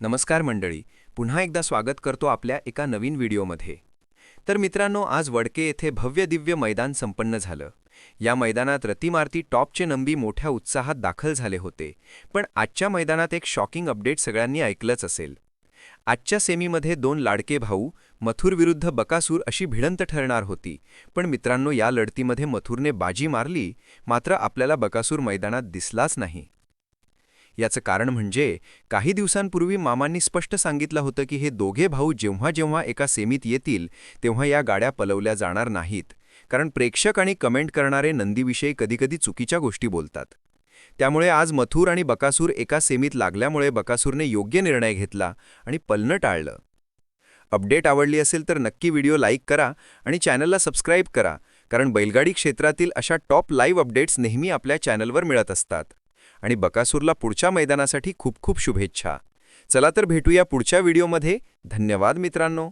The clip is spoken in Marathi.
नमस्कार मंडळी पुन्हा एकदा स्वागत करतो आपल्या एका नवीन व्हिडिओमध्ये. तर मित्रांनो आज वडके येथे भव्य दिव्य मैदान संपन्न झालं. या मैदानात रतिमारती टॉपचे नंबी मोठ्या उत्साहात दाखल झाले होते पण आजच्या मैदानात एक शॉकिंग अपडेट सगळ्यांनी ऐकलंच असेल. आजच्या सेमीमध्ये दोन लाडके भाऊ मथुर विरुद्ध बकासूर अशी भिडंत ठरणार होती पण मित्रांनो या लढतीमध्ये मथुरने बाजी मारली मात्र आपल्याला बकासूर मैदानात दिसलाच नाही. याचं कारण म्हणजे काही दिवसांपूर्वी मामांनी स्पष्ट सांगितलं होतं की हे दोघे भाऊ जेव्हा जेव्हा एका सेमीत येतील तेव्हा या गाड्या पलवल्या जाणार नाहीत. कारण प्रेक्षक आणि कमेंट करणारे नंदीविषयी कधीकधी चुकीच्या गोष्टी बोलतात. त्यामुळे आज मथुर आणि बकासूर एका सेमीत लागल्यामुळे बकासूरने योग्य निर्णय घेतला आणि पलनं टाळलं. अपडेट आवडली असेल तर नक्की व्हिडिओ लाईक करा आणि चॅनलला सबस्क्राईब करा कारण बैलगाडी क्षेत्रातील अशा टॉप लाईव्ह अपडेट्स नेहमी आपल्या चॅनलवर मिळत असतात. आणि बकासूरला पुढच्या मैदानासाठी खूप खूप शुभेच्छा. चला तर भेटूया पुढच्या व्हिडिओमध्ये. धन्यवाद मित्रांनो.